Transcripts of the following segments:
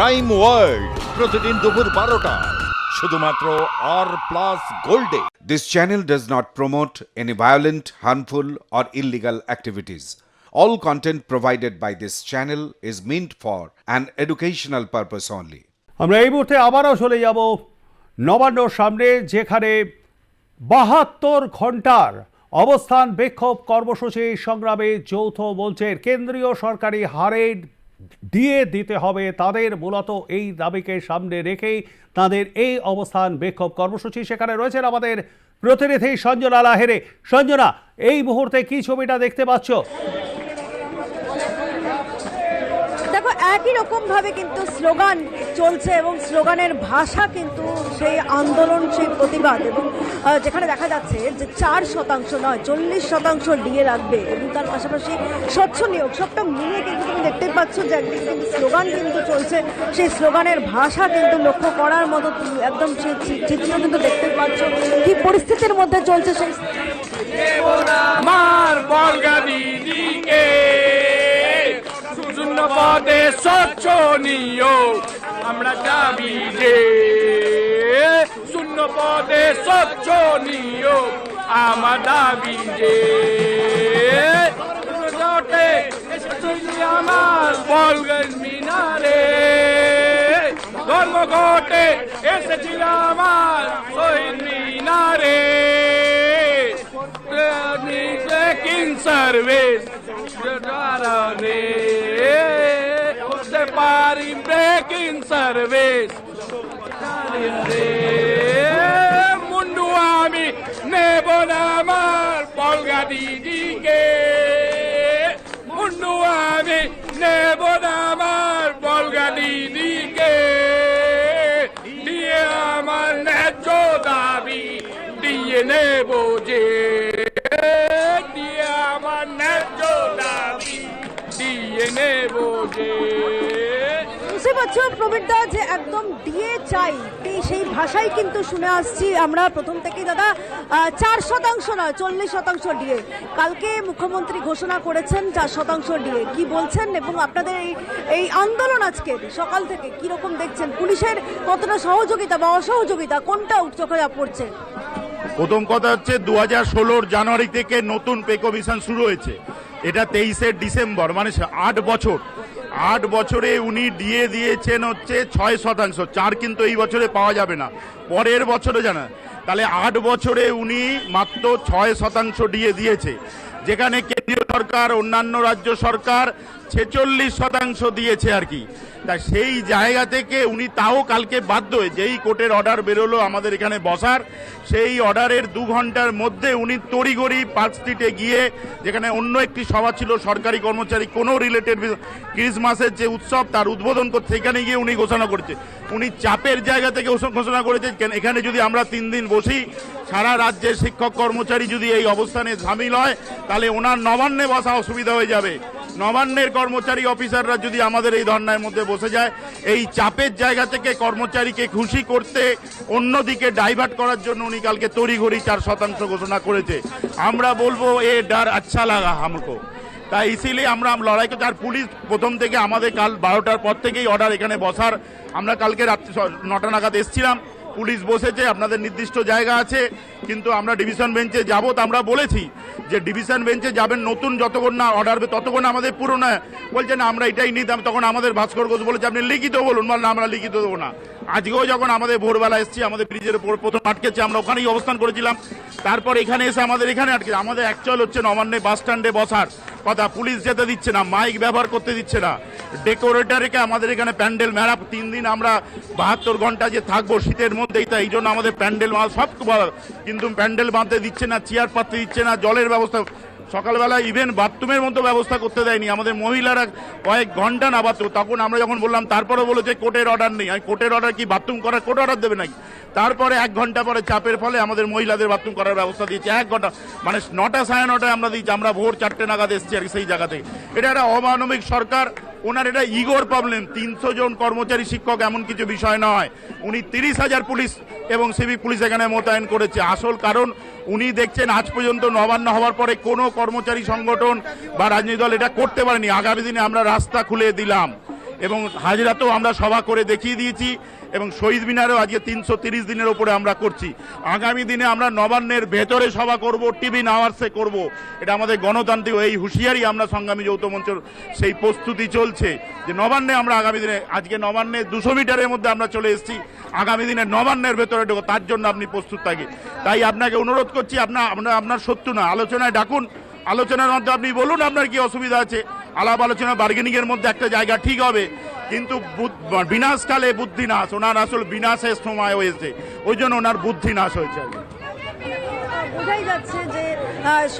Crime world প্রতিদিন দুপুর বারোটা। শুধুমাত্র আর plus গোল্ডে this channel does not promote any violent harmful or illegal activities all content provided by this channel is meant for an educational purpose only আমরা এই মুহূর্তে আবারও চলে যাব নবান্ন সামনে যেখানে বাহাত্তর ঘণ্টার অবস্থান বিক্ষোভ কর্মসূচি সংগ্রামে যৌথ মঞ্চের কেন্দ্রীয় সরকারি হারের দিয়ে দিতে হবে তাদের মূলত এই দাবিকে সামনে রেখেই তাদের এই অবস্থান বিক্ষোভ কর্মসূচি। সেখানে রয়েছেন আমাদের প্রতিনিধি সঞ্জনা লাহেরে সঞ্জনা, এই মুহূর্তে কি ছবিটা দেখতে পাচ্ছ? দেখো, একই রকম ভাবে কিন্তু স্লোগান চলছে এবং স্লোগানের ভাষা কিন্তু সেই আন্দোলন, সেই প্রতিবাদ এবং যেখানে দেখা যাচ্ছে যে চার শতাংশ নয়, চল্লিশ শতাংশ ডিএ লাগবে এবং তার পাশাপাশি স্বচ্ছ নিয়োগ, সবটা মিলিয়ে পাচ্ছ যে একদিকে কিন্তু স্লোগান কিন্তু চলছে। সেই স্লোগানের ভাষা কিন্তু লক্ষ্য করার মতো একদম চিত্র কিন্তু দেখতে পাচ্ছ। কি পরিস্থিতির মধ্যে চলছে সেই পদে স্বচ্ছ আমরা দাবি যে শূন্য পদে আমার দাবি যে Norte, soy amas, Volga il Minare. Gorgogote, ese chiramal, soy il Minare. King Service, Jarane. Separi Breaking Service. Mundu Ami, Nebonamar, Volga Didi. বুঝতে পারছ প্রবীর দা যে একদম দিয়ে চাই সেই ভাষাই কিন্তু শুনে আসছি আমরা। প্রথম থেকেই দাদা চার শতাংশ নয়, চল্লিশ শতাংশ ডিএ কালকে মুখ্যমন্ত্রী ঘোষণা করেছেন চার শতাংশ ডিএ কি বলছেন এবং আপনাদের এই এই আন্দোলন আজকে, সকাল থেকে কি রকম দেখছেন? পুলিশের কতটা সহযোগিতা বা অসহযোগিতা? কোনটা চোখে পড়ছে? প্রথম কথা হচ্ছে দু হাজার ষোলোর জানুয়ারি থেকে নতুন পে কমিশন শুরু হয়েছে। এটা তেইশে ডিসেম্বর মানে আট বছর। আট বছরে উনি দিয়ে দিয়েছেন হচ্ছে ছয় শতাংশ। চার কিন্তু এই বছরে পাওয়া যাবে না। পরের বছরে জানা। তাহলে আট বছরে উনি মাত্র ছয় শতাংশ দিয়ে দিয়েছে। যেখানে কেন্দ্রীয় সরকার, অন্যান্য রাজ্য সরকার ছেচল্লিশ শতাংশ দিয়েছে আর কি। তা সেই জায়গা থেকে উনি তাও কালকে বাধ্য হয়ে, যেই কোর্টের অর্ডার বেরোলো আমাদের এখানে বসার, সেই অর্ডারের দু ঘণ্টার মধ্যে উনি তড়িঘড়ি পার্ক স্ট্রিটে গিয়ে, যেখানে অন্য একটি সভা ছিল সরকারি কর্মচারী, কোনো রিলেটেড ক্রিসমাসের যে উৎসব তার উদ্বোধন করতে, সেখানে গিয়ে উনি ঘোষণা করেছে। উনি চাপের জায়গা থেকে ঘোষ- ঘোষণা করেছে, কেন- এখানে যদি আমরা তিন দিন বসি, সারা রাজ্যের শিক্ষক কর্মচারী যদি এই অবস্থানে সামিল হয়, তাহলে ওনার নবান্নে বসা অসুবিধা হয়ে যাবে। নবান্নের কর্মচারী অফিসাররা যদি আমাদের এই ধর্নার মধ্যে বসে যায়, এই চাপের জায়গা থেকে কর্মচারীকে খুশি করতে অন্যদিকে ডাইভার্ট করার জন্য উনি কালকে তড়িঘড়ি চার শতাংশ ঘোষণা করেছে। আমরা বলব, এ ডার আচ্ছা লাগা হামকো। তাই ইসিলিয়ে আমরা লড়াই করতে আর পুলিশ প্রথম থেকে আমাদের কাল বারোটার পর থেকেই অর্ডার এখানে বসার। আমরা কালকে রাত্রি নটা নাগাদ এসছিলাম। পুলিশ বসেছে, আপনাদের নির্দিষ্ট জায়গা আছে, কিন্তু আমরা ডিভিশন বেঞ্চে যাব তো আমরা বলেছি যে ডিভিশন বেঞ্চে যাবেন, নতুন যতক্ষণ না অর্ডার ততক্ষণ আমাদের পুরনো, বলছে না, আমরা এটাই নিতাম, তখন আমাদের ভাস্কর ঘোষ বলেছে, আপনি লিখিত বলুন বল না, আমরা লিখিত দেবো না। আজকেও যখন আমাদের ভোরবেলা এসেছি, আমাদের ব্রিজের উপর প্রথম আটকেছে, আমরা ওখানেই অবস্থান করেছিলাম। তারপর এখানে এসে আমাদের এখানে আটকে আমাদের অ্যাকচুয়াল হচ্ছে নবান্নে বাস স্ট্যান্ডে বসার কথা। পুলিশ যেতে দিচ্ছে না মাইক ব্যবহার করতে দিচ্ছে না। ডেকোরেটারকে আমাদের এখানে প্যান্ডেল মেলা, তিন দিন আমরা বাহাত্তর ঘণ্টা যে থাকব শীতের মধ্যেই, তাই এই জন্য আমাদের প্যান্ডেল সব কিন্তু প্যান্ডেল বাঁধতে দিচ্ছে না, চেয়ার পাততে দিচ্ছে না, জলের ব্যবস্থা সকালবেলা ইভেন বাথরুমের মতো ব্যবস্থা করতে দেয়নি। আমাদের মহিলারা কয়েক ঘণ্টা না বাথরুম। তখন আমরা যখন বললাম, তারপরে বলো যে কোর্টের অর্ডার নেই। আমি, কোর্টের অর্ডার কি? বাথরুম করার কোর্ট অর্ডার দেবে নাকি? তারপরে এক ঘণ্টা পরে চাপের ফলে আমাদের মহিলাদের বাথরুম করার ব্যবস্থা দিয়েছে। এক ঘণ্টা মানে নটা, সাড়ে নটায় আমরা দিয়েছি। আমরা ভোর চারটে নাগাদ এসেছি আর সেই জায়গা থেকে। এটা একটা অমানবিক সরকার। ওনার এটা ইগোর প্রবলেম তিনশো জন কর্মচারী শিক্ষক এমন কিছু বিষয় নয়। উনি তিরিশ হাজার পুলিশ এবং সিভিক পুলিশ এখানে মোতায়েন করেছে। আসল কারণ, উনি দেখছেন আজ পর্যন্ত নবান্ন হওয়ার পরে কোনো কর্মচারী সংগঠন বা রাজনীতি দল এটা করতে পারেনি। আগামী দিনে আমরা রাস্তা খুলে দিলাম। এবং হাজিরাতেও আমরা সভা করে দেখিয়ে দিয়েছি এবং শহীদ মিনারেও আজকে তিনশো দিনের ওপরে আমরা করছি। আগামী দিনে আমরা নবান্নের ভেতরে সভা করব, টিভি নাওয়ার্সে করব। এটা আমাদের গণতান্ত্রিক এই হুঁশিয়ারি আমরা সংগ্রামী যৌথ মঞ্চের সেই প্রস্তুতি চলছে যে নবান্নে আমরা আগামী দিনে, আজকে নবান্নে দুশো মিটারের মধ্যে আমরা চলে এসেছি। আগামী দিনে নবান্নের ভেতরে ঢুকো, তার জন্য আপনি প্রস্তুত থাকি। তাই আপনাকে অনুরোধ করছি আপনার আপনার আপনার শত্রু না আলোচনায় ডাকুন। আলোচনার মধ্যে আপনি বলুন আপনার কি অসুবিধা আছে। আলাপ আলোচনা বার্গেনিং এর মধ্যে একটা জায়গা ঠিক হবে। কিন্তু বিনাশকালে বুদ্ধি নাশ, ওনার আসল বিনাশের সময় হয়েছে। ওই জন্য ওনার বুদ্ধি নাশ হয়েছে। বোঝাই যাচ্ছে যে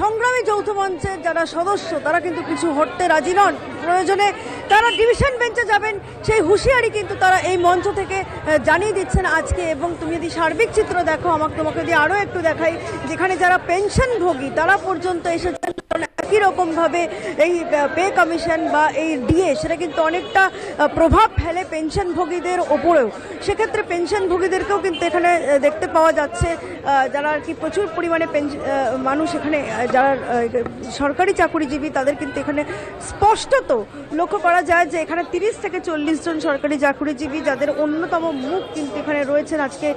সংগ্রামী যৌথ মঞ্চের যারা সদস্য, তারা কিন্তু কিছু হটতে রাজি নন। প্রয়োজনে তারা ডিভিশন বেঞ্চে যাবেন, সেই হুঁশিয়ারি কিন্তু তারা এই মঞ্চ থেকে জানিয়ে দিচ্ছেন আজকে। এবং তুমি যদি সার্বিক চিত্র দেখো, আমাকে তোমাকে যদি আরও একটু দেখাই, যেখানে যারা পেনশনভোগী তারা পর্যন্ত এসেছেন। একই রকমভাবে এই পে কমিশন বা এই ডিএ, সেটা কিন্তু অনেকটা প্রভাব ফেলে পেনশনভোগীদের ওপরেও। সেক্ষেত্রে পেনশনভোগীদেরকেও কিন্তু এখানে দেখতে পাওয়া যাচ্ছে যারা আর কি প্রচুর পরিমাণে মানুষ এখানে যারা সরকারি চাকুরিজীবী, তাদের কিন্তু এখানে স্পষ্টত লক্ষ্য করা যায় যে এখানে তিরিশ থেকে চল্লিশ জন সরকারি চাকুরিজীবী, যাদের অন্যতম মুখ কিন্তু এখানে রয়েছেন আজকে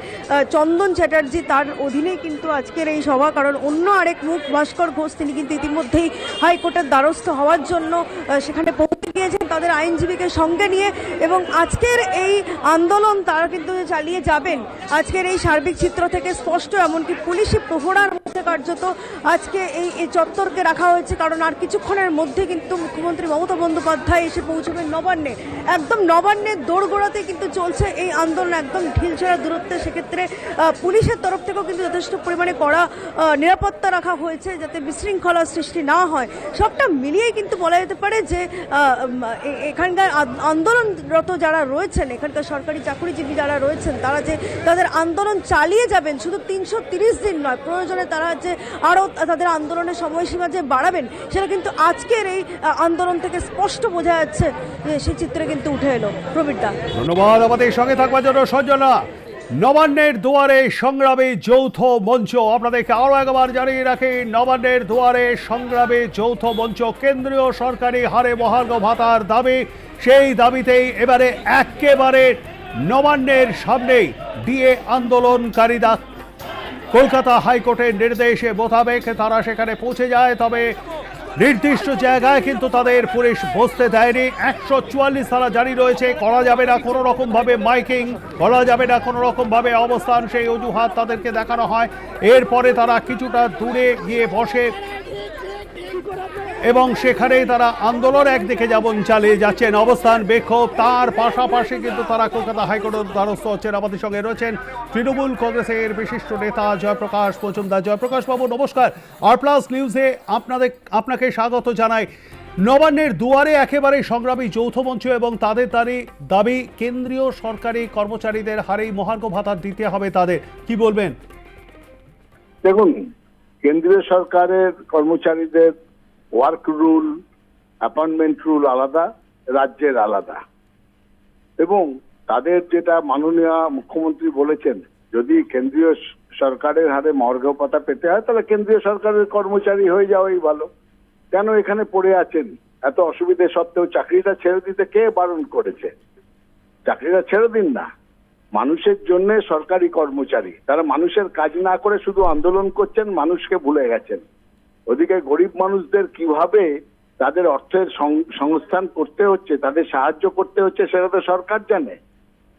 চন্দন চ্যাটার্জি, তার অধীনেই কিন্তু আজকের এই সভা। কারণ অন্য আরেক মুখ ভাস্কর ঘোষ, তিনি কিন্তু ইতিমধ্যেই হাইকোর্টের দ্বারস্থ হওয়ার জন্য সেখানে গিয়েছেন তাদের আইনজীবীকে সঙ্গে নিয়ে এবং আজকের এই আন্দোলন তারা কিন্তু চালিয়ে যাবেন। আজকের এই সার্বিক চিত্র থেকে স্পষ্ট, এমনকি পুলিশি প্রহরার মধ্যে কার্যত আজকে এই এই চত্বরকে রাখা হয়েছে, কারণ আর কিছুক্ষণের মধ্যে কিন্তু মুখ্যমন্ত্রী মমতা বন্দ্যোপাধ্যায় এসে পৌঁছবেন নবান্নে। একদম নবান্নের দোরগোড়াতে কিন্তু চলছে এই আন্দোলন, একদম ঢিলছড়া দূরত্বে। সেক্ষেত্রে পুলিশের তরফ থেকেও কিন্তু যথেষ্ট পরিমাণে কড়া নিরাপত্তা রাখা হয়েছে যাতে বিশৃঙ্খলা সৃষ্টি না হয়। সবটা মিলিয়েই কিন্তু বলা যেতে পারে যে এখানকার আন্দোলনরত যারা রয়েছেন, এখানকার সরকারি চাকরিজীবী যারা রয়েছেন, তারা যে তাদের আন্দোলন চালিয়ে যাবেন, শুধু তিনশো দিন নয়, প্রয়োজনে তারা যে আরও তাদের আন্দোলনের সময়সীমা যে বাড়াবেন, সেটা কিন্তু আজকের এই আন্দোলন থেকে স্পষ্ট বোঝা যাচ্ছে যে সেই চিত্রে কিন্তু উঠে এলো। প্রবীরদা। ধন্যবাদ, আমাদের সঙ্গে থাকবার জন্য সঞ্জনা। নবান্নের দুয়ারে সংগ্রামে যৌথ মঞ্চ। আপনাদেরকে আরও একবার জানিয়ে রাখি, নবান্নের দুয়ারে সংগ্রামে যৌথ মঞ্চ কেন্দ্রীয় সরকারি হারে মহার্ঘ ভাতার দাবি। সেই দাবিতেই এবারে একেবারে নবান্নের সামনেই দিয়ে আন্দোলনকারীরা কলকাতা হাইকোর্টের নির্দেশে মোতাবেক তারা সেখানে পৌঁছে যায়। তবে নির্দিষ্ট জায়গায় কিন্তু তাদের পুলিশ বসতে দেয়নি। একশো চুয়াল্লিশ ধারা জারি রয়েছে। করা যাবে না কোনো রকম ভাবে মাইকিং, করা যাবে না কোনো রকম ভাবে অবস্থান। সেই অজুহাত তাদেরকে দেখানো হয়। এরপরে তারা কিছুটা দূরে গিয়ে বসে। এবং সেখানেই তারা আন্দোলন একদিকে যেমন চালিয়ে যাচ্ছেন, অবস্থান বিক্ষোভ। তার পাশাপাশি কিন্তু তারা কলকাতা হাইকোর্টের দ্বারস্থ হচ্ছেন, আমাদের সঙ্গে রয়েছেন তৃণমূল কংগ্রেসের বিশিষ্ট নেতা জয়প্রকাশ মজুমদার। জয়প্রকাশ বাবু, নমস্কার। আর প্লাস নিউজে আপনাদের, আপনাকে স্বাগত জানাই। নবান্নের দুয়ারে একেবারে সংগ্রামী যৌথ মঞ্চ এবং তাদের তারই দাবি, কেন্দ্রীয় সরকারি কর্মচারীদের হারেই মহার্ঘ ভাতা দিতে হবে তাদের। কি বলবেন? দেখুন, কেন্দ্রীয় সরকারের কর্মচারীদের ওয়ার্ক রুল অ্যাপয়েন্টমেন্ট রুল আলাদা, রাজ্যের আলাদা। এবং তাদের যেটা মাননীয় মুখ্যমন্ত্রী বলেছেন, যদি কেন্দ্রীয় সরকারের হারে মর্গ পাতা পেতে হয়, তাহলে কেন্দ্রীয় সরকারের কর্মচারী হয়ে যাওয়াই ভালো। কেন এখানে পড়ে আছেন? এত অসুবিধে সত্ত্বেও চাকরিটা ছেড়ে দিতে কে বারণ করেছে? চাকরিটা ছেড়ে দিন না। মানুষের জন্য সরকারি কর্মচারী। তারা মানুষের কাজ না করে শুধু আন্দোলন করছেন, মানুষকে ভুলে গেছেন। ওদিকে গরিব মানুষদের কীভাবে তাদের অর্থের সংস্থান করতে হচ্ছে, তাদের সাহায্য করতে হচ্ছে, সেটা তো সরকার জানে।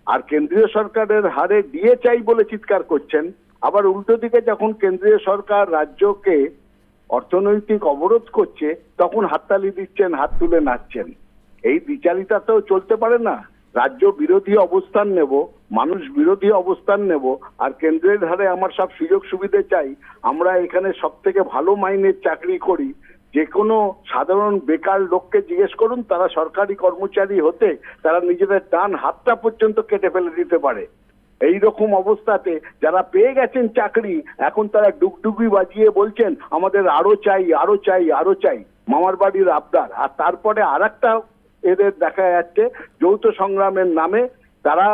আর কেন্দ্রীয় সরকারের হারে দিয়ে চাই বলে চিৎকার করছেন, আবার উল্টো দিকে যখন কেন্দ্রীয় সরকার রাজ্যকে অর্থনৈতিক অবরোধ করছে, তখন হাততালি দিচ্ছেন, হাত তুলে নাচছেন। এই বিচারিতা তো চলতে পারে না। রাজ্য বিরোধী অবস্থান নেব মানুষ বিরোধী অবস্থান নেব আর কেন্দ্রের ধারে আমার সব সুযোগ সুবিধে চাই, আমরা এখানে সব থেকে ভালো মাইনের চাকরি করি। যে কোনো সাধারণ বেকার লোককে জিজ্ঞেস করুন, তারা সরকারি কর্মচারী হতে তারা নিজেদের ডান হাতটা পর্যন্ত কেটে ফেলে দিতে পারে। এই রকম অবস্থাতে যারা পেয়ে গেছেন চাকরি, এখন তারা ডুগডুগি বাজিয়ে বলছেন, আমাদের আরও চাই আরও চাই আরও চাই। মামার বাড়ির আবদার। আর তারপরে আর এদের দেখা যাচ্ছে, যৌথ সংগ্রামের নামে তারা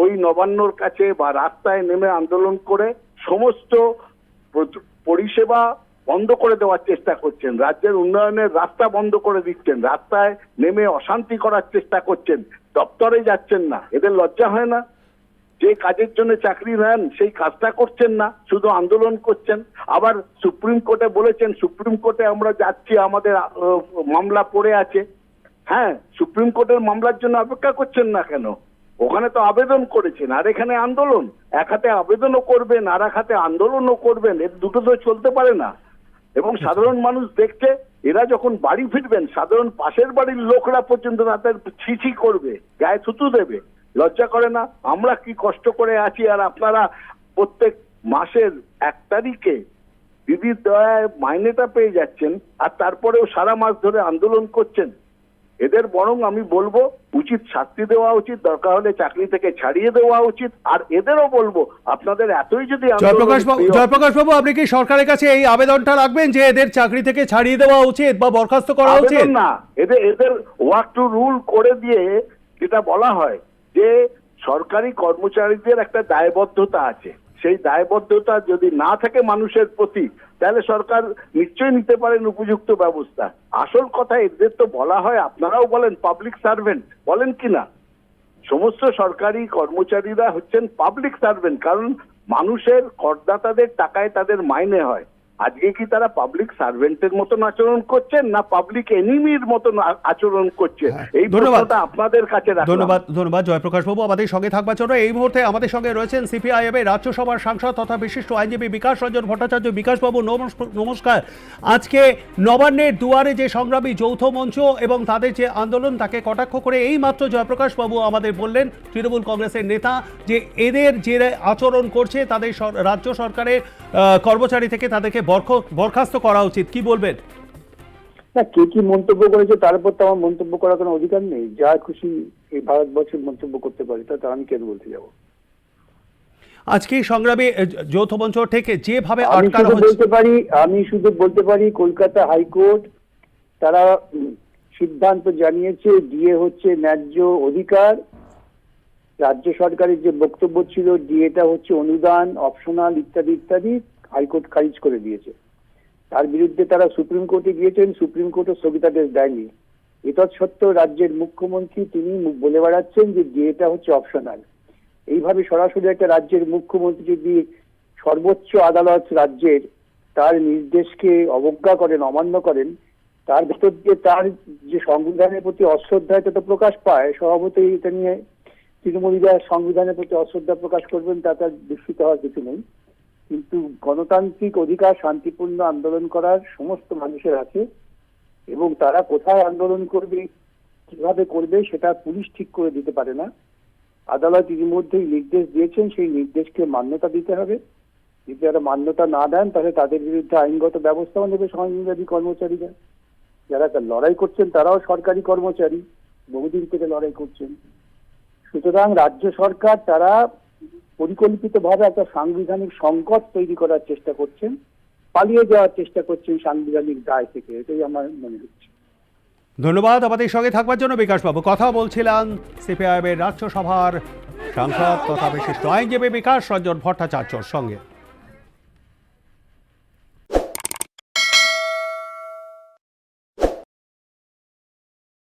ওই নবান্নর কাছে বা রাস্তায় নেমে আন্দোলন করে সমস্ত পরিষেবা বন্ধ করে দেওয়ার চেষ্টা করছেন। রাজ্যের উন্নয়নের রাস্তা বন্ধ করে দিচ্ছেন। রাস্তায় নেমে অশান্তি করার চেষ্টা করছেন। দপ্তরে যাচ্ছেন না। এদের লজ্জা হয় না। যে কাজের জন্য চাকরি নেন, সেই কাজটা করছেন না। শুধু আন্দোলন করছেন। আবার সুপ্রিম কোর্টে বলেছেন, সুপ্রিম কোর্টে আমরা যাচ্ছি, আমাদের মামলা পড়ে আছে। হ্যাঁ সুপ্রিম কোর্টের মামলার জন্য অপেক্ষা করছেন না কেন? ওখানে তো আবেদন করেছেন, আর এখানে আন্দোলন। এক হাতে আবেদনও করবেন, আর এক হাতে আন্দোলনও করবেন এর দুটো তো চলতে পারে না। এবং সাধারণ মানুষ দেখছে, এরা যখন বাড়ি ফিরবেন, সাধারণ পাশের বাড়ির লোকরা পর্যন্ত তাদের ছিছি করবে, গায়ে থুতু দেবে। লজ্জা করে না? আমরা কি কষ্ট করে আছি, আর আপনারা প্রত্যেক মাসের এক তারিখে দিদির দয়ায় মাইনেটা পেয়ে যাচ্ছেন, আর তারপরেও সারা মাস ধরে আন্দোলন করছেন। এদের বরং আমি বলব উচিত শাস্তি দেওয়া উচিত দরকার হলে চাকরি থেকে ছাড়িয়ে দেওয়া উচিত আর এদেরও বলব আপনাদের এতই যদি জয়প্রকাশ বাবু জয়প্রকাশ বাবু আপনি কি সরকারের কাছে এই আবেদনটা রাখবেন যে এদের চাকরি থেকে ছাড়িয়ে দেওয়া উচিত বা বরখাস্ত করা উচিত? না। এদের এদের ওয়ার্ক টু রুল করে দিয়ে যেটা বলা হয় যে সরকারি কর্মচারীদের একটা দায়বদ্ধতা আছে। সেই দায়বদ্ধতা যদি না থাকে মানুষের প্রতি, তাহলে সরকার নিশ্চয়ই নিতে পারেন উপযুক্ত ব্যবস্থা। আসল কথা এদের তো বলা হয়, আপনারাও বলেন পাবলিক সার্ভেন্ট বলেন কি না? সমস্ত সরকারি কর্মচারীরা হচ্ছেন পাবলিক সার্ভেন্ট কারণ মানুষের করদাতাদের টাকায় তাদের মাইনে হয়। আজকে কি তারা পাবলিক সার্ভেন্টের মতন আচরণ করছেন না পাবলিক এনিমির মতন আচরণ করছে এই ধন্যবাদ। আপনাদের কাছে ধন্যবাদ ধন্যবাদ জয়প্রকাশ বাবু। আমাদের সঙ্গে থাকবার জন্য এই মুহূর্তে আমাদের সঙ্গে রয়েছেন সিপিআইএম এর রাজ্যসভার সাংসদ তথা বিশিষ্ট আইনজীবী বিকাশ রঞ্জন ভট্টাচার্য। বিকাশ বাবু নমস্কার। আজকে নবান্নের দুয়ারে যে সংগ্রামী যৌথ মঞ্চ এবং তাদের যে আন্দোলন তাকে কটাক্ষ করে এই মাত্র জয়প্রকাশ বাবু আমাদের বললেন তৃণমূল কংগ্রেসের নেতা যে এদের যে আচরণ করছে তাদের রাজ্য সরকারের কর্মচারী থেকে তাদেরকে বরখাস্ত করা উচিত কি বলবেন? না কে কি মন্তব্য করেছে তার উপর তো আমার মন্তব্য করার কোনো অধিকার নেই। যা খুশি এই ভারতবর্ষের মন্তব্য করতে পারে তা আমি কেন বলতে যাব? আজকে সংগ্রামী যৌথ মঞ্চ থেকে যেভাবে আটকানো হচ্ছে বলতে পারি আমি শুধু বলতে পারি কলকাতা হাইকোর্ট তারা সিদ্ধান্ত জানিয়েছে ডিএ হচ্ছে ন্যায্য অধিকার। রাজ্য সরকারের যে বক্তব্য ছিল ডিএটা হচ্ছে অনুদান অপশনাল ইত্যাদি ইত্যাদি। হাইকোর্ট খারিজ করে দিয়েছে। তার বিরুদ্ধে তারা সুপ্রিম কোর্টে গিয়েছেন, সুপ্রিম কোর্টও স্থগিতাদেশ দেয়নি। এতৎ সত্ত্বেও রাজ্যের মুখ্যমন্ত্রী তিনি বলে বেড়াচ্ছেন যে ডিএটা হচ্ছে অপশনাল এইভাবে সরাসরি একটা রাজ্যের মুখ্যমন্ত্রী যদি সর্বোচ্চ আদালত রাজ্যের তার নির্দেশকে অবজ্ঞা করেন, অমান্য করেন, তার ভেতর দিয়ে তার যে সংবিধানের প্রতি অশ্রদ্ধা এটা তো প্রকাশ পায়, স্বভাবতই এটা নিয়ে তৃণমূলীরা সংবিধানের প্রতি অশ্রদ্ধা প্রকাশ করবেন, তা তার বিস্মিত হওয়ার কিছু নেই। কিন্তু গণতান্ত্রিক অধিকার, শান্তিপূর্ণ আন্দোলন করার সমস্ত মানুষের আছে এবং তারা কোথায় আন্দোলন করবে, কীভাবে করবে সেটা পুলিশ ঠিক করে দিতে পারে না। আদালত ইতিমধ্যেই নির্দেশ দিয়েছেন, সেই নির্দেশকে মান্যতা দিতে হবে। যদি তারা মান্যতা না দেন, তাহলে তাদের বিরুদ্ধে আইনগত ব্যবস্থাও নেবে সংবিধানী কর্মচারীরা। যারা লড়াই করছেন, তারাও সরকারি কর্মচারী, বহুদিন থেকে লড়াই করছেন। সুতরাং রাজ্য সরকার, তারা পরিকল্পিতভাবে একটা সাংবিধানিক সংকট তৈরি করার চেষ্টা করছেন, পালিয়ে যাওয়ার চেষ্টা করছেন সাংবিধানিক দায় থেকে। এটাই আমার মনে হচ্ছে। ধন্যবাদ আমাদের সঙ্গে থাকবার জন্য বিকাশবাবু। কথা বলছিলাম সিপিআইএম এর রাজ্যসভার সাংসদ তথা বিশিষ্ট আইনজীবী বিকাশ রঞ্জন ভট্টাচার্যর সঙ্গে।